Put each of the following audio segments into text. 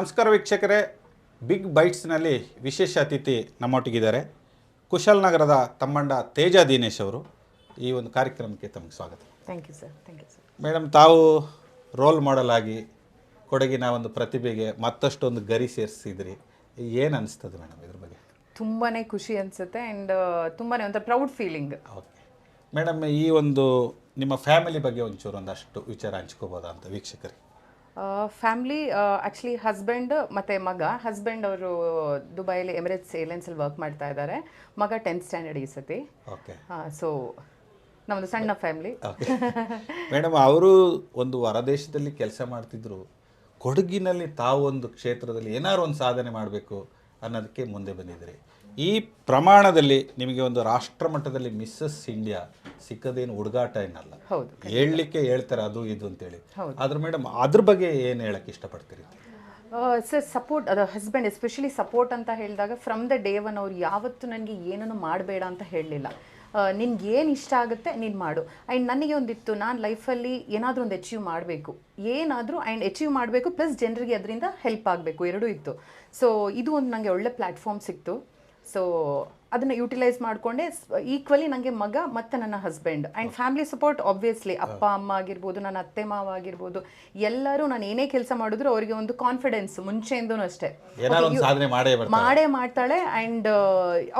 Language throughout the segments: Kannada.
ನಮಸ್ಕಾರ ವೀಕ್ಷಕರೇ. ಬಿಗ್ ಬೈಟ್ಸ್ನಲ್ಲಿ ವಿಶೇಷ ಅತಿಥಿ ನಮ್ಮೊಟ್ಟಿಗಿದ್ದಾರೆ. ಕುಶಾಲನಗರದ ತಮ್ಮಂಡ ತೇಜ ದಿನೇಶ್ ಅವರು. ಈ ಒಂದು ಕಾರ್ಯಕ್ರಮಕ್ಕೆ ತಮಗೆ ಸ್ವಾಗತ. Thank you sir thank you sir madam ತಾವು ರೋಲ್ ಮಾಡೆಲ್ ಆಗಿ ಕೊಡಗಿನ ಒಂದು ಪ್ರತಿಭೆಗೆ ಮತ್ತಷ್ಟೊಂದು ಗರಿ ಸೇರಿಸಿದ್ರಿ. ಏನು ಅನಿಸ್ತದೆ ಮೇಡಮ್ ಇದ್ರ ಬಗ್ಗೆ? ತುಂಬಾ ಖುಷಿ ಅನಿಸುತ್ತೆ ಆ್ಯಂಡ್ ತುಂಬಾ ಒಂಥರ ಪ್ರೌಡ್ ಫೀಲಿಂಗ್ ಓಕೆ. ಮೇಡಮ್ ಈ ಒಂದು ನಿಮ್ಮ ಫ್ಯಾಮಿಲಿ ಬಗ್ಗೆ ಒಂಚೂರು ಒಂದಷ್ಟು ವಿಚಾರ ಹಂಚ್ಕೋಬೋದಾ ಅಂತ ವೀಕ್ಷಕರಿಗೆ? ಫ್ಯಾಮ್ಲಿ ಆ್ಯಕ್ಚುಲಿ ಹಸ್ಬೆಂಡ್ ಮತ್ತು ಮಗ. ಹಸ್ಬೆಂಡ್ ಅವರು ದುಬೈಯಲ್ಲಿ ಎಮಿರೇಟ್ಸ್ ಏರ್ಲೈನ್ಸಲ್ಲಿ ವರ್ಕ್ ಮಾಡ್ತಾ ಇದ್ದಾರೆ ಮಗ ಟೆಂತ್ ಸ್ಟ್ಯಾಂಡರ್ಡ್ ಈ ಸತಿ. ಓಕೆ ಸೊ ನಮ್ಮದು ಸಣ್ಣ ಫ್ಯಾಮ್ಲಿ ಮೇಡಮ್ ಅವರು ಒಂದು ಹೊರದೇಶದಲ್ಲಿ ಕೆಲಸ ಮಾಡ್ತಿದ್ರು. ಕೊಡಗಿನಲ್ಲಿ ತಾವು ಒಂದು ಕ್ಷೇತ್ರದಲ್ಲಿ ಏನಾದ್ರು ಒಂದು ಸಾಧನೆ ಮಾಡಬೇಕು ಅನ್ನೋದಕ್ಕೆ ಮುಂದೆ ಬಂದಿದ್ರಿ ಈ ಪ್ರಮಾಣದಲ್ಲಿ ನಿಮಗೆ ಒಂದು ರಾಷ್ಟ್ರ ಮಟ್ಟದಲ್ಲಿ ಮಿಸ್ಸಸ್ ಇಂಡಿಯಾ ಸಿಕ್ಕದೇನು ಹುಡುಗಾಟ ಏನಲ್ಲ. ಹೌದು ಹೇಳಲಿಕ್ಕೆ ಹೇಳ್ತಾರೆ ಅದು ಇದು ಅಂತೇಳಿ. ಆದ್ರೆ ಮೇಡಮ್ ಅದ್ರ ಬಗ್ಗೆ ಏನು ಹೇಳಕ್ಕೆ ಇಷ್ಟಪಡ್ತೀರಿ? ಸರ್ ಸಪೋರ್ಟ್ ಅದು ಹಸ್ಬೆಂಡ್ ಎಸ್ಪೆಷಲಿ ಸಪೋರ್ಟ್ ಅಂತ ಹೇಳಿದಾಗ ಫ್ರಮ್ ದ ಡೇ ಒನ್ ಅವ್ರು ಯಾವತ್ತು ನನಗೆ ಏನನ್ನು ಮಾಡಬೇಡ ಅಂತ ಹೇಳಲಿಲ್ಲ. ನಿನ್ಗೆ ಏನು ಇಷ್ಟ ಆಗುತ್ತೆ ನೀನು ಮಾಡು. ಆ್ಯಂಡ್ ನನಗೆ ಒಂದಿತ್ತು ನಾನು ಲೈಫಲ್ಲಿ ಏನಾದರೂ ಒಂದು ಅಚೀವ್ ಮಾಡಬೇಕು. ಏನಾದರೂ ಆ್ಯಂಡ್ ಅಚೀವ್ ಮಾಡಬೇಕು ಪ್ಲಸ್ ಜನರಿಗೆ ಅದರಿಂದ ಹೆಲ್ಪ್ ಆಗಬೇಕು. ಎರಡೂ ಇತ್ತು. ಸೊ ಇದು ಒಂದು ನನಗೆ ಒಳ್ಳೆ ಪ್ಲ್ಯಾಟ್ಫಾರ್ಮ್ ಸಿಕ್ತು. ಸೊ ಅದನ್ನು ಯೂಟಿಲೈಸ್ ಮಾಡಿಕೊಂಡೆ ಈಕ್ವಲಿ ನನಗೆ ಮಗ ಮತ್ತು ನನ್ನ husband and family support obviously ಅಪ್ಪ ಅಮ್ಮ ಆಗಿರ್ಬೋದು ನನ್ನ ಅತ್ತೆ ಮಾವ ಆಗಿರ್ಬೋದು. ಎಲ್ಲರೂ ನಾನು ಏನೇ ಕೆಲಸ ಮಾಡಿದ್ರು ಅವರಿಗೆ ಒಂದು ಕಾನ್ಫಿಡೆನ್ಸ್ ಮುಂಚೆಯಿಂದ ಅಷ್ಟೇ. ಮಾಡೇ ಮಾಡ್ತಾಳೆ ಆ್ಯಂಡ್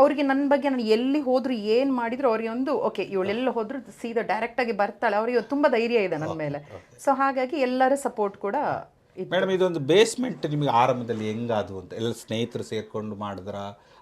ಅವ್ರಿಗೆ ನನ್ನ ಬಗ್ಗೆ ನಾನು ಎಲ್ಲಿ ಹೋದ್ರು ಏನು ಮಾಡಿದ್ರು ಅವರಿಗೆ ಒಂದು ಓಕೆ ಇವಳೆಲ್ಲ ಹೋದ್ರು ಸೀದಾ ಡೈರೆಕ್ಟಾಗಿ ಬರ್ತಾಳೆ. ಅವರಿಗೆ ತುಂಬ ಧೈರ್ಯ ಇದೆ ನನ್ನ ಮೇಲೆ. ಸೊ ಹಾಗಾಗಿ ಎಲ್ಲರ ಸಪೋರ್ಟ್ ಕೂಡ ಮೇಡಮ್ ಇದೊಂದು ಬೇಸ್ಮೆಂಟ್ ನಿಮಗೆ ಆರಂಭದಲ್ಲಿ ಹೆಂಗಾದ್ರು ಅಂತ? ಎಲ್ಲ ಸ್ನೇಹಿತರು ಸೇರ್ಕೊಂಡು ಮಾಡಿದ್ರ?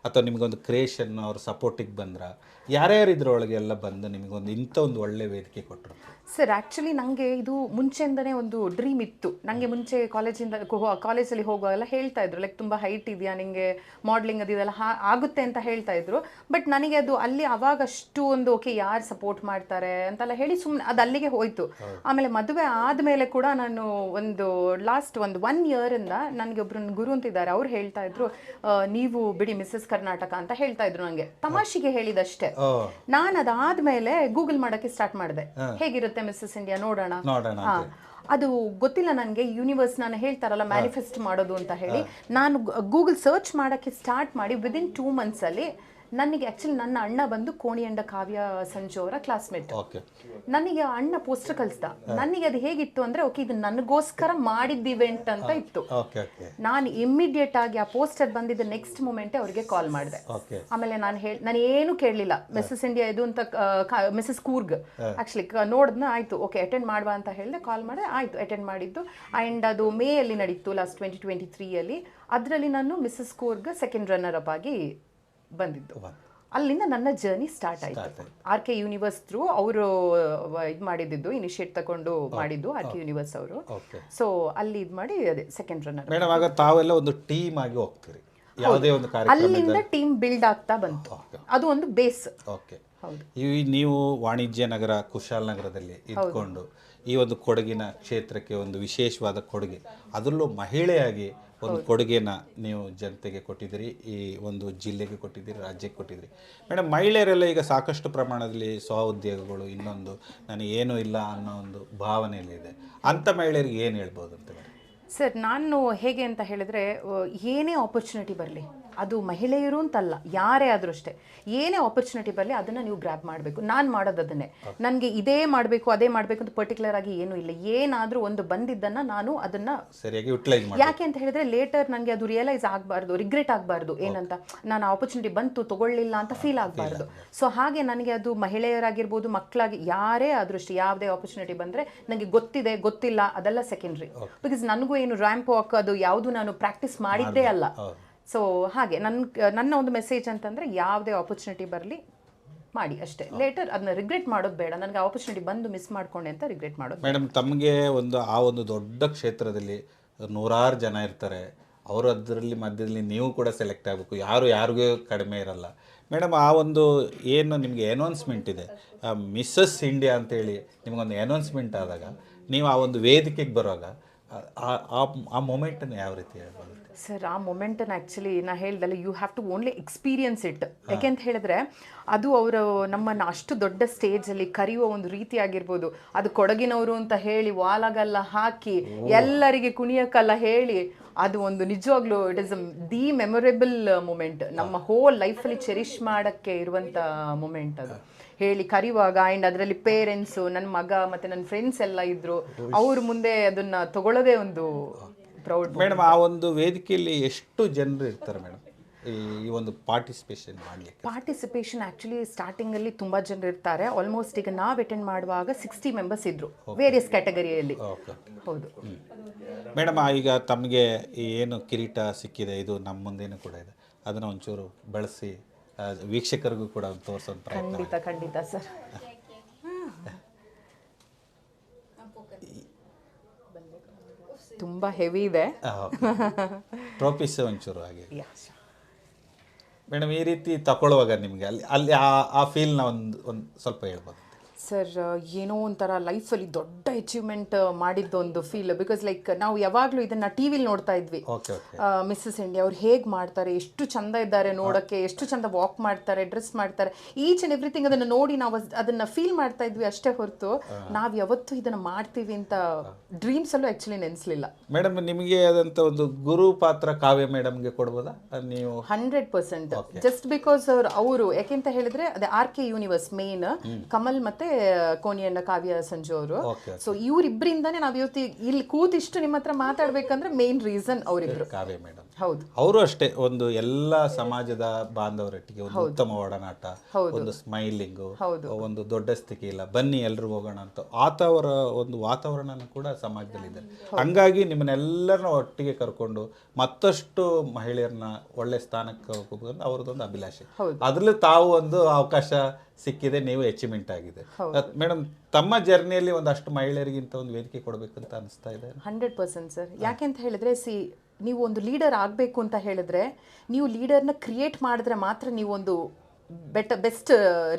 ಅಥವಾ ನಿಮಗೊಂದು ಕ್ರಿಯೇಷನ್ ಅವ್ರ ಸಪೋರ್ಟಿಗೆ ಬಂದ್ರ ಯಾರ್ಯಾರು ಇದ್ರೊಳಗೆ ಎಲ್ಲ ಬಂದು ನಿಮಗೊಂದು ಇಂಥ ಒಂದು ಒಳ್ಳೆ ವೇದಿಕೆ ಕೊಟ್ಟರು ಸರ್ ಆ್ಯಕ್ಚುಲಿ ನನಗೆ ಇದು ಮುಂಚೆಯಿಂದನೇ ಒಂದು ಡ್ರೀಮ್ ಇತ್ತು. ನನಗೆ ಮುಂಚೆ ಕಾಲೇಜಿಂದ ಕಾಲೇಜಲ್ಲಿ ಹೋಗುವಾಗೆಲ್ಲ ಹೇಳ್ತಾ ಇದ್ರು ಲೈಕ್ ತುಂಬ ಹೈಟ್ ಇದೆಯಾ ನಿಮಗೆ ಮಾಡ್ಲಿಂಗ್ ಅದು ಇದೆಲ್ಲ ಹಾ ಆಗುತ್ತೆ ಅಂತ ಹೇಳ್ತಾ ಇದ್ರು. ಬಟ್ ನನಗೆ ಅದು ಅಲ್ಲಿ ಅವಾಗ ಅಷ್ಟು ಒಂದು ಓಕೆ ಯಾರು ಸಪೋರ್ಟ್ ಮಾಡ್ತಾರೆ ಅಂತೆಲ್ಲ ಹೇಳಿ ಸುಮ್ಮನೆ ಅದು ಅಲ್ಲಿಗೆ ಹೋಯ್ತು. ಆಮೇಲೆ ಮದುವೆ ಆದಮೇಲೆ ಕೂಡ ನಾನು ಒಂದು ಲಾಸ್ಟ್ ಒಂದು ಒನ್ ಇಯರಿಂದ ನನಗೆ ಒಬ್ಬರು ಗುರು ಅಂತಿದ್ದಾರೆ. ಅವ್ರು ಹೇಳ್ತಾ ಇದ್ರು ನೀವು ಬಿಡಿ ಮಿಸ್ಸಸ್ ಕರ್ನಾಟಕ ಅಂತ ಹೇಳ್ತಾ ಇದ್ರು ನಂಗೆ. ತಮಾಷೆಗೆ ಹೇಳಿದಷ್ಟೇ. ನಾನು ಅದಾದ್ಮೇಲೆ ಗೂಗಲ್ ಮಾಡಕ್ಕೆ ಸ್ಟಾರ್ಟ್ ಮಾಡಿದೆ. ಹೇಗಿರುತ್ತೆ ಮಿಸ್ಸಸ್ ಇಂಡಿಯಾ ನೋಡೋಣ? ನೋಡೋಣ ಹಾ. ಅದು ಗೊತ್ತಿಲ್ಲ ನನಗೆ ಯೂನಿವರ್ಸ್ ನಾನು ಹೇಳ್ತಾರಲ್ಲ ಮ್ಯಾನಿಫೆಸ್ಟ್ ಮಾಡೋದು ಅಂತ ಹೇಳಿ. ನಾನು ಗೂಗಲ್ ಸರ್ಚ್ ಮಾಡೋಕ್ಕೆ ಸ್ಟಾರ್ಟ್ ಮಾಡಿ ವಿದಿನ್ ಟೂ ಮಂತ್ಸಲ್ಲಿ ನನಗೆ ಆ್ಯಕ್ಚುಲಿ ನನ್ನ ಅಣ್ಣ ಬಂದು ಕೋಣಿಯಂಡ ಕಾವ್ಯ ಸಂಜು ಅವರ ಕ್ಲಾಸ್ಮೇಟ್ ಓಕೆ ನನಗೆ ಆ ಅಣ್ಣ ಪೋಸ್ಟರ್ ಕಳಿಸ್ದ. ನನಗೆ ಅದು ಹೇಗಿತ್ತು ಅಂದ್ರೆ ಓಕೆ ಇದು ನನಗೋಸ್ಕರ ಮಾಡಿದ್ದ ಇವೆಂಟ್ ಅಂತ ಇತ್ತು. ಓಕೆ ಓಕೆ ನಾನು ಇಮ್ಮಿಡಿಯೇಟ್ ಆಗಿ ಆ ಪೋಸ್ಟರ್ ಬಂದಿದ್ದ ನೆಕ್ಸ್ಟ್ ಮೂಮೆಂಟ್ ಅವ್ರಿಗೆ ಕಾಲ್ ಮಾಡಿದೆ. ಓಕೆ ಆಮೇಲೆ ನಾನು ಹೇಳಿ ನಾನು ಏನು ಕೇಳಲಿಲ್ಲ. ಮಿಸ್ಸಸ್ ಇಂಡಿಯಾ ಇದು ಅಂತ ಮಿಸ್ಸಸ್ ಕೂರ್ಗ್ ಆಕ್ಚುಲಿ ನೋಡಿದ್ನ ಆಯ್ತು ಓಕೆ ಅಟೆಂಡ್ ಮಾಡುವ ಅಂತ ಹೇಳಿದೆ ಕಾಲ್ ಮಾಡಿದೆ ಆಯ್ತು ಅಟೆಂಡ್ ಮಾಡಿದ್ದು. ಆ್ಯಂಡ್ ಅದು ಮೇ ಅಲ್ಲಿ ನಡೀತು ಲಾಸ್ಟ್ ಟ್ವೆಂಟಿ ಟ್ವೆಂಟಿ ತ್ರೀಯಲ್ಲಿ ಅದರಲ್ಲಿ ನಾನು missus Coorg second runner up ಆಗಿ ಬಂದಿದ್ದು. ಅಲ್ಲಿಂದ ನನ್ನ ಜರ್ನಿ ಸ್ಟಾರ್ಟ್ ಆಯಿತು. ಆರ್ ಕೆ ಯೂನಿವರ್ಸ್ ಥ್ರೂ ಅವರು ಇದು ಮಾಡಿದ್ದು ಇನಿಷಿಯೇಟ್ ತಗೊಂಡು ಮಾಡಿದ್ದು ಆರ್ ಕೆ ಯೂನಿವರ್ಸ್ ಅವರು. ಸೊ ಅಲ್ಲಿ ಇದು ಮಾಡಿ ಅದೇ ಸೆಕೆಂಡ್ ರನ್ನರ್ ಮೇಡಮ್ ಆಗ ತಾವೆಲ್ಲ ಒಂದು ಟೀಮ್ ಆಗಿ ಹೋಗ್ತೀರಿ. ಯಾವುದೇ ಒಂದು ಅಲ್ಲಿಂದ ಟೀಮ್ ಬಿಲ್ಡ್ ಆಗ್ತಾ ಬಂತು. ಅದು ಒಂದು ಬೇಸ್ ಓಕೆ ನೀವು ವಾಣಿಜ್ಯ ನಗರ ಕುಶಾಲನಗರದಲ್ಲಿ ಇದ್ಕೊಂಡು ಈ ಒಂದು ಕೊಡಗಿನ ಕ್ಷೇತ್ರಕ್ಕೆ ಒಂದು ವಿಶೇಷವಾದ ಕೊಡುಗೆ ಅದರಲ್ಲೂ ಮಹಿಳೆಯಾಗಿ ಒಂದು ಕೊಡುಗೆನ ನೀವು ಜನತೆಗೆ ಕೊಟ್ಟಿದ್ದೀರಿ ಈ ಒಂದು ಜಿಲ್ಲೆಗೆ ಕೊಟ್ಟಿದ್ದೀರಿ ರಾಜ್ಯಕ್ಕೆ ಕೊಟ್ಟಿದ್ದೀರಿ. ಮೇಡಮ್ ಮಹಿಳೆಯರೆಲ್ಲ ಈಗ ಸಾಕಷ್ಟು ಪ್ರಮಾಣದಲ್ಲಿ ಸ್ವ ಉದ್ಯೋಗಗಳು ಇನ್ನೊಂದು ನನಗೆ ಏನೂ ಇಲ್ಲ ಅನ್ನೋ ಒಂದು ಭಾವನೆಯಲ್ಲಿದೆ ಅಂಥ ಮಹಿಳೆಯರಿಗೆ ಏನು ಹೇಳ್ಬೋದು ಅಂತ ಸರ್ ನಾನು ಹೇಗೆ ಅಂತ ಹೇಳಿದ್ರೆ ಏನೇ ಆಪರ್ಚುನಿಟಿ ಬರಲಿ ಅದು ಮಹಿಳೆಯರು ಅಂತಲ್ಲ ಯಾರೇ ಆದರೂ ಅಷ್ಟೇ. ಏನೇ ಆಪರ್ಚುನಿಟಿ ಬರಲಿ ಅದನ್ನು ನೀವು ಗ್ರ್ಯಾಬ್ ಮಾಡಬೇಕು. ನಾನು ಮಾಡೋದು ಅದನ್ನೇ. ನನಗೆ ಇದೇ ಮಾಡಬೇಕು ಅದೇ ಮಾಡಬೇಕು ಅಂತ ಪರ್ಟಿಕ್ಯುಲರ್ ಆಗಿ ಏನೂ ಇಲ್ಲ. ಏನಾದರೂ ಒಂದು ಬಂದಿದ್ದನ್ನು ನಾನು ಅದನ್ನು ಸರಿಯಾಗಿ ಯುಟಿಲೈಸ್ ಯಾಕೆ ಅಂತ ಹೇಳಿದ್ರೆ ಲೇಟರ್ ನನಗೆ ಅದು ರಿಯಲೈಸ್ ಆಗಬಾರ್ದು ರಿಗ್ರೆಟ್ ಆಗಬಾರ್ದು. ಏನಂತ? ನಾನು ಆಪರ್ಚುನಿಟಿ ಬಂತು ತಗೊಳ್ಳಿಲ್ಲ ಅಂತ ಫೀಲ್ ಆಗಬಾರ್ದು. ಸೊ ಹಾಗೆ ನನಗೆ ಅದು ಮಹಿಳೆಯರಾಗಿರ್ಬೋದು ಮಕ್ಕಳಾಗಿ ಯಾರೇ ಅದೃಷ್ಟಿ ಅಷ್ಟೇ ಯಾವುದೇ ಆಪರ್ಚುನಿಟಿ ಬಂದರೆ ನನಗೆ ಗೊತ್ತಿದೆ ಗೊತ್ತಿಲ್ಲ ಅದೆಲ್ಲ ಸೆಕೆಂಡ್ರಿ ಬಿಕಾಸ್ ನನಗೂ ಏನು ರ್ಯಾಂಪ್ ವಾಕ್ ಅದು ಯಾವುದು ನಾನು ಪ್ರಾಕ್ಟೀಸ್ ಮಾಡಿದ್ದೇ ಅಲ್ಲ. ಸೊ ಹಾಗೆ ನನ್ನ ನನ್ನ ಒಂದು ಮೆಸೇಜ್ ಅಂತಂದರೆ ಯಾವುದೇ ಆಪರ್ಚುನಿಟಿ ಬರಲಿ ಮಾಡಿ ಅಷ್ಟೇ. ಲೇಟರ್ ಅದನ್ನ ರಿಗ್ರೆಟ್ ಮಾಡೋದು ಬೇಡ. ನನಗೆ ಆಪರ್ಚುನಿಟಿ ಬಂದು ಮಿಸ್ ಮಾಡ್ಕೊಂಡೆ ಅಂತ ರಿಗ್ರೆಟ್ ಮಾಡೋದು ಮೇಡಮ್ ತಮಗೆ ಒಂದು ಆ ಒಂದು ದೊಡ್ಡ ಕ್ಷೇತ್ರದಲ್ಲಿ ನೂರಾರು ಜನ ಇರ್ತಾರೆ. ಅವರು ಅದರಲ್ಲಿ ಮಧ್ಯದಲ್ಲಿ ನೀವು ಕೂಡ ಸೆಲೆಕ್ಟ್ ಆಗಬೇಕು. ಯಾರು ಯಾರಿಗೂ ಕಡಿಮೆ ಇರಲ್ಲ. ಮೇಡಮ್ ಆ ಒಂದು ಏನು ನಿಮಗೆ ಅನೌನ್ಸ್ಮೆಂಟ್ ಇದೆ? ಮಿಸ್ಸಸ್ ಇಂಡಿಯಾ ಅಂತೇಳಿ ನಿಮಗೊಂದು ಅನೌನ್ಸ್ಮೆಂಟ್ ಆದಾಗ ನೀವು ಆ ಒಂದು ವೇದಿಕೆಗೆ ಬರುವಾಗ ಆ- ಆ- ಮೊಮೆಂಟನ್ನು ಯಾವ ರೀತಿ ಹೇಳ್ಬೋದು? ಸರ್ ಆ ಮೊಮೆಂಟನ್ನು ಆ್ಯಕ್ಚುಲಿ ನಾ ಹೇಳಿದಲ್ಲ you have to only experience it ಯಾಕೆ ಅಂತ ಹೇಳಿದ್ರೆ ಅದು ಅವರು ನಮ್ಮನ್ನು ಅಷ್ಟು ದೊಡ್ಡ ಸ್ಟೇಜಲ್ಲಿ ಕರೆಯುವ ಒಂದು ರೀತಿ ಆಗಿರ್ಬೋದು. ಅದು ಕೊಡಗಿನವರು ಅಂತ ಹೇಳಿ ವಾಲಗಲ್ಲ ಹಾಕಿ ಎಲ್ಲರಿಗೆ ಕುಣಿಯಕ್ಕಲ್ಲ ಹೇಳಿ ಅದು ಒಂದು ನಿಜವಾಗ್ಲೂ it is the memorable moment ನಮ್ಮ ಹೋಲ್ ಲೈಫಲ್ಲಿ ಚೆರಿಷ್ ಮಾಡಕ್ಕೆ ಇರುವಂತ ಮೂಮೆಂಟ್ ಅದು. ಹೇಳಿ ಕರಿವಾಗ ಆ್ಯಂಡ್ ಅದರಲ್ಲಿ ಪೇರೆಂಟ್ಸು ನನ್ನ ಮಗ ಮತ್ತೆ ನನ್ನ ಫ್ರೆಂಡ್ಸ್ ಎಲ್ಲ ಇದ್ದರು ಅವ್ರ ಮುಂದೆ ಅದನ್ನ ತಗೊಳ್ಳೋದೇ ಒಂದು ಪ್ರೌಡ್ ಮೇಡಮ್ ಆ ಒಂದು ವೇದಿಕೆಯಲ್ಲಿ ಎಷ್ಟು ಜನರು ಇರ್ತಾರೆ ಮೇಡಮ್ ಈ ಒಂದು ಪಾರ್ಟಿಸಿಪೇಷನ್ ಮಾಡಲಿಕ್ಕೆ. ಪಾರ್ಟಿಸಿಪೇಷನ್ ಆ್ಯಕ್ಚುಲಿ ಸ್ಟಾರ್ಟಿಂಗಲ್ಲಿ ತುಂಬ ಜನರು ಇರ್ತಾರೆ. ಆಲ್ಮೋಸ್ಟ್ ಈಗ ನಾವು ಅಟೆಂಡ್ ಮಾಡುವಾಗ ಸಿಕ್ಸ್ಟಿ ಮೆಂಬರ್ಸ್ ಇದ್ದರು ವೇರಿಯಸ್ ಕ್ಯಾಟಗರಿಯಲ್ಲಿ ಓಕೆ ಹೌದು. ಮೇಡಮ್ ಈಗ ತಮಗೆ ಏನು ಕಿರೀಟ ಸಿಕ್ಕಿದೆ? ಇದು ನಮ್ಮ ಮುಂದೇನು ಕೂಡ ಇದೆ. ಅದನ್ನು ಒಂಚೂರು ಬಳಸಿ ವೀಕ್ಷಕರಿಗೂ ಕೂಡ ತೋರಿಸೋದು ತೋರಿಸೋ ಪ್ರಯತ್ನ ಖಂಡಿತ ಖಂಡಿತ ಸರ್. ತುಂಬ ಹೆವಿ ಇದೆ. ಟ್ರೋಪಿಸ್ ಒಂಚೂರು ಹಾಗೆ. ಮೇಡಮ್ ಈ ರೀತಿ ತಗೊಳ್ಳುವಾಗ ನಿಮಗೆ ಅಲ್ಲಿ ಅಲ್ಲಿ ಆ ಆ ಫೀಲ್ನ ಒಂದು ಒಂದು ಸ್ವಲ್ಪ ಹೇಳ್ಬೋದು. ಸರ್ ಏನೋ ಒಂಥರ ಲೈಫಲ್ಲಿ ದೊಡ್ಡ ಅಚೀವ್ಮೆಂಟ್ ಮಾಡಿದ್ದೊಂದು ಫೀಲ್ ಬಿಕಾಸ್ ಲೈಕ್ ನಾವು ಯಾವಾಗಲೂ ಇದನ್ನ ಟಿ ವಿಲಿ ನೋಡ್ತಾ ಇದ್ವಿ. ಮಿಸ್ಸಸ್ ಇಂಡಿಯಾ ಅವ್ರು ಹೇಗೆ ಮಾಡ್ತಾರೆ ಎಷ್ಟು ಚಂದ ಇದ್ದಾರೆ ನೋಡೋಕ್ಕೆ ಎಷ್ಟು ಚಂದ ವಾಕ್ ಮಾಡ್ತಾರೆ ಡ್ರೆಸ್ ಮಾಡ್ತಾರೆ ಈಚ್ ಆ್ಯಂಡ್ ಎವ್ರಿಥಿಂಗ್ ಅದನ್ನು ನೋಡಿ ನಾವು ಅದನ್ನು ಫೀಲ್ ಮಾಡ್ತಾ ಇದ್ವಿ ಅಷ್ಟೇ ಹೊರತು. ನಾವು ಯಾವತ್ತೂ ಇದನ್ನ ಮಾಡ್ತೀವಿ ಅಂತ ಡ್ರೀಮ್ಸ್ ಅಲ್ಲೂ ಆ್ಯಕ್ಚುಲಿ ನೆನೆಸಲಿಲ್ಲ. ಮೇಡಮ್ ನಿಮಗೆ ಆದಂಥ ಒಂದು ಗುರು ಪಾತ್ರ ಕಾವ್ಯ ಮೇಡಮ್ಗೆ ಕೊಡ್ಬೋದಾ? ನೀವು ಹಂಡ್ರೆಡ್ ಪರ್ಸೆಂಟ್ ಜಸ್ಟ್ ಬಿಕಾಸ್ ಅವ್ರು ಅವರು ಯಾಕೆಂತ ಹೇಳಿದ್ರೆ ಅದೇ R K universe main Kamal ಮತ್ತೆ ಕೋನಿಯಣ್ಣ ಕಾವ್ಯ ಸಂಜು ಅವರು ಸೊ ಇವರಿಬ್ಬರಿಂದಾನೇ ನಾವು ಇವತ್ತು ಇಲ್ಲಿ ಕೂತಿಷ್ಟು ನಿಮ್ಮ ಹತ್ರ ಮಾತಾಡ್ಬೇಕಂದ್ರೆ ಮೇನ್ ರೀಸನ್ ಅವರಿಬ್ರು. ಕಾವ್ಯ ಮೇಡಮ್ ಹೌದು. ಅವರು ಅಷ್ಟೇ ಒಂದು ಎಲ್ಲ ಸಮಾಜದ ಬಾಂಧವರೊಟ್ಟಿಗೆ ಒಂದು ಉತ್ತಮ ಒಡನಾಟ ಒಂದು ಸ್ಮೈಲಿಂಗು ಒಂದು ದೊಡ್ಡ ಸ್ಥಿತಿ ಇಲ್ಲ ಬನ್ನಿ ಎಲ್ಲರೂ ಹೋಗೋಣ ಅಂತ. ಆತವರ ಒಂದು ವಾತಾವರಣ ಕೂಡ ಸಮಾಜದಲ್ಲಿ ಇದೆ ಹಂಗಾಗಿ ನಿಮ್ಮನ್ನೆಲ್ಲರನ್ನ ಒಟ್ಟಿಗೆ ಕರ್ಕೊಂಡು ಮತ್ತಷ್ಟು ಮಹಿಳೆಯರನ್ನ ಒಳ್ಳೆ ಸ್ಥಾನಕ್ಕೆ ಹೋಗೋದು ಅವ್ರದ್ದೊಂದು ಅಭಿಲಾಷೆ. ಅದರಲ್ಲಿ ತಾವು ಒಂದು ಅವಕಾಶ ಸಿಕ್ಕಿದೆ ನೀವು ಅಚೀವ್ಮೆಂಟ್ ಆಗಿದೆ. ಮೇಡಮ್ ತಮ್ಮ ಜರ್ನಿಯಲ್ಲಿ ಒಂದಷ್ಟು ಮಹಿಳೆಯರಿಗಿಂತ ಒಂದು ವೇದಿಕೆ ಕೊಡಬೇಕು ಅಂತ ಅನಿಸ್ತಾ ಇದೆ? Hundred percent sir. ಯಾಕೆ ಅಂತ ಹೇಳಿದ್ರೆ ಸಿ ನೀವು ಒಂದು ಲೀಡರ್ ಆಗಬೇಕು ಅಂತ ಹೇಳಿದ್ರೆ ನೀವು ಲೀಡರ್ನ ಕ್ರಿಯೇಟ್ ಮಾಡಿದ್ರೆ ಮಾತ್ರ ನೀವು ಒಂದು ಬೆಟ ಬೆಸ್ಟ್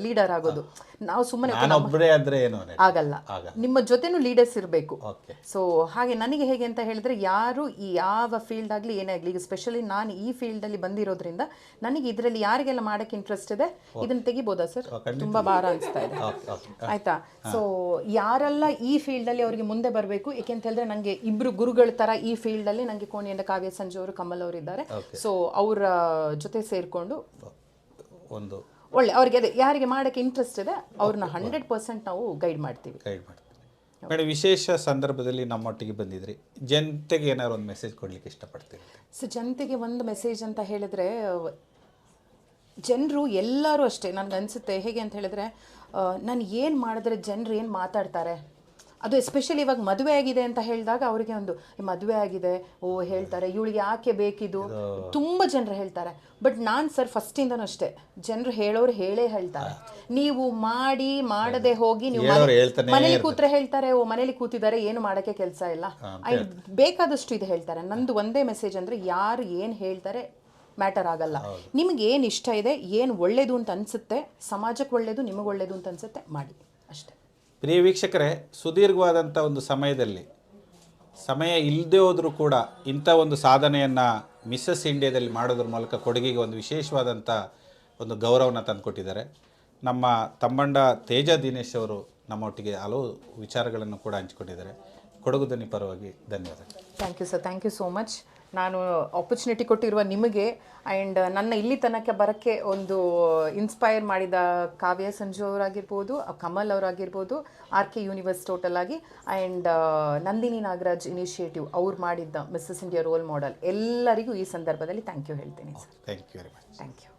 ಲೀಡರ್ ಆಗೋದು. ನಾವು ಸುಮ್ಮನೆ ನಾನೊಬ್ಬರೇ ಆದ್ರೆ ಏನೋ ಆಗಲ್ಲ. ನಿಮ್ಮ ಜೊತೆನೂ ಲೀಡರ್ಸ್ ಇರಬೇಕು. ಸೊ ಹಾಗೆ ನನಗೆ ಹೇಗೆ ಅಂತ ಹೇಳಿದ್ರೆ ಯಾರು ಈ ಯಾವ ಫೀಲ್ಡ್ ಆಗಲಿ ಏನೇ ಆಗಲಿ ಈಗ ಸ್ಪೆಷಲಿ ನಾನು ಈ ಫೀಲ್ಡ್ ಅಲ್ಲಿ ಬಂದಿರೋದ್ರಿಂದ ನನಗೆ ಇದರಲ್ಲಿ ಯಾರಿಗೆಲ್ಲ ಮಾಡಕ್ಕೆ ಇಂಟ್ರೆಸ್ಟ್ ಇದೆ ಇದನ್ನ ತೆಗಿಬೋದಾ ಸರ್? ತುಂಬಾ ಭಾರ ಅನಿಸ್ತಾ ಇದೆ. ಆಯ್ತಾ? ಸೊ ಯಾರೆಲ್ಲ ಈ ಫೀಲ್ಡ್ ಅಲ್ಲಿ ಅವರಿಗೆ ಮುಂದೆ ಬರಬೇಕು ಏಕೆಂತ ಹೇಳಿದ್ರೆ ನನಗೆ ಇಬ್ರು ಗುರುಗಳ ತರ ಈ ಫೀಲ್ಡ್ ಅಲ್ಲಿ ನನಗೆ ಕೋಣಿಯಿಂದ ಕಾವ್ಯ ಸಂಜೆ ಅವರು ಕಮಲ್ ಅವರು ಇದ್ದಾರೆ ಸೊ ಅವರ ಜೊತೆ ಸೇರಿಕೊಂಡು ಒಂದು ಒಳ್ಳೆ ಅವ್ರಿಗೆ ಅದೇ ಯಾರಿಗೆ ಮಾಡೋಕ್ಕೆ ಇಂಟ್ರೆಸ್ಟ್ ಇದೆ ಅವ್ರನ್ನ ಹಂಡ್ರೆಡ್ ಪರ್ಸೆಂಟ್ ನಾವು ಗೈಡ್ ಮಾಡ್ತೀವಿ. ಗೈಡ್ ಮಾಡ್ತೀವಿ. ಮೇಡಮ್ ವಿಶೇಷ ಸಂದರ್ಭದಲ್ಲಿ ನಮ್ಮೊಟ್ಟಿಗೆ ಬಂದಿದ್ರಿ. ಜನತೆಗೆ ಏನಾದ್ರು ಒಂದು ಮೆಸೇಜ್ ಕೊಡ್ಲಿಕ್ಕೆ ಇಷ್ಟಪಡ್ತೀವಿ ಸೊ ಜನತೆಗೆ ಒಂದು ಮೆಸೇಜ್ ಅಂತ ಹೇಳಿದ್ರೆ ಜನರು ಎಲ್ಲರೂ ಅಷ್ಟೇ ನನಗನ್ಸುತ್ತೆ ಅನಿಸುತ್ತೆ ಹೇಗೆ ಅಂತ ಹೇಳಿದ್ರೆ ನಾನು ಏನು ಮಾಡಿದ್ರೆ ಜನರು ಏನು ಮಾತಾಡ್ತಾರೆ? ಅದು ಎಸ್ಪೆಷಲಿ ಇವಾಗ ಮದುವೆ ಆಗಿದೆ ಅಂತ ಹೇಳಿದಾಗ ಅವರಿಗೆ ಒಂದು "ಏ, ಮದುವೆ ಆಗಿದೆ ಓ ಹೇಳ್ತಾರೆ ಇವಳಿಗೆ ಯಾಕೆ ಬೇಕಿದು? ತುಂಬ ಜನರು ಹೇಳ್ತಾರೆ. ಬಟ್ ನಾನು ಸರ್ ಫಸ್ಟಿಂದನೂ ಅಷ್ಟೇ ಜನರು ಹೇಳೋರು ಹೇಳೇ ಹೇಳ್ತಾರೆ. ನೀವು ಮಾಡಿ ಮಾಡದೆ ಹೋಗಿ ನೀವು ಮನೇಲಿ ಕೂತ್ರೆ ಹೇಳ್ತಾರೆ ಓ ಮನೇಲಿ ಕೂತಿದ್ದಾರೆ ಏನು ಮಾಡಕ್ಕೆ ಕೆಲಸ ಇಲ್ಲ. ಐ ಬೇಕಾದಷ್ಟು ಇದು ಹೇಳ್ತಾರೆ. ನಂದು ಒಂದೇ ಮೆಸೇಜ್ ಅಂದ್ರೆ ಯಾರು ಏನು ಹೇಳ್ತಾರೆ ಮ್ಯಾಟರ್ ಆಗಲ್ಲ. ನಿಮ್ಗೆ ಏನು ಇಷ್ಟ ಇದೆ ಏನು ಒಳ್ಳೇದು ಅಂತ ಅನಿಸುತ್ತೆ ಸಮಾಜಕ್ಕೆ ಒಳ್ಳೇದು ನಿಮಗೆ ಒಳ್ಳೇದು ಅಂತ ಅನಿಸುತ್ತೆ ಮಾಡಿ. ಅಷ್ಟೇ. ಪ್ರಿಯ ವೀಕ್ಷಕರೇ ಸುದೀರ್ಘವಾದಂಥ ಒಂದು ಸಮಯದಲ್ಲಿ, ಸಮಯ ಇಲ್ಲದೆ ಹೋದರೂ ಕೂಡ ಇಂಥ ಒಂದು ಸಾಧನೆಯನ್ನು ಮಿಸ್ಸಸ್ ಇಂಡಿಯಾದಲ್ಲಿ ಮಾಡೋದ್ರ ಮೂಲಕ ಕೊಡಗಿಗೆ ಒಂದು ವಿಶೇಷವಾದಂಥ ಒಂದು ಗೌರವನ ತಂದುಕೊಟ್ಟಿದ್ದಾರೆ. ನಮ್ಮ ತಮ್ಮಂಡ ತೇಜ ದಿನೇಶ್ ಅವರು ನಮ್ಮೊಟ್ಟಿಗೆ ಹಲವು ವಿಚಾರಗಳನ್ನು ಕೂಡ ಹಂಚಿಕೊಂಡಿದ್ದಾರೆ. ಕೊಡಗು ಧ್ವನಿ ಪರವಾಗಿ ಧನ್ಯವಾದ thank you sir thank you so much ನಾನು ಆಪರ್ಚುನಿಟಿ ಕೊಟ್ಟಿರುವ ನಿಮಗೆ ಆ್ಯಂಡ್ ನನ್ನ ಇಲ್ಲಿ ತನಕ ಬರೋಕ್ಕೆ ಒಂದು ಇನ್ಸ್ಪೈರ್ ಮಾಡಿದ ಕಾವ್ಯ ಸಂಜು ಅವರಾಗಿರ್ಬೋದು ಕಮಲ್ ಅವರಾಗಿರ್ಬೋದು ಆರ್ ಕೆ ಯೂನಿವರ್ಸ್ ಟೋಟಲ್ ಆಗಿ ಆ್ಯಂಡ್ ನಂದಿನಿ ನಾಗರಾಜ್ ಇನಿಷಿಯೇಟಿವ್ ಅವ್ರು ಮಾಡಿದ್ದ ಮಿಸ್ಸಸ್ ಇಂಡಿಯಾ ರೋಲ್ ಮಾಡೆಲ್ ಎಲ್ಲರಿಗೂ ಈ ಸಂದರ್ಭದಲ್ಲಿ ಥ್ಯಾಂಕ್ ಯು ಹೇಳ್ತೀನಿ sir. Thank you very much thank you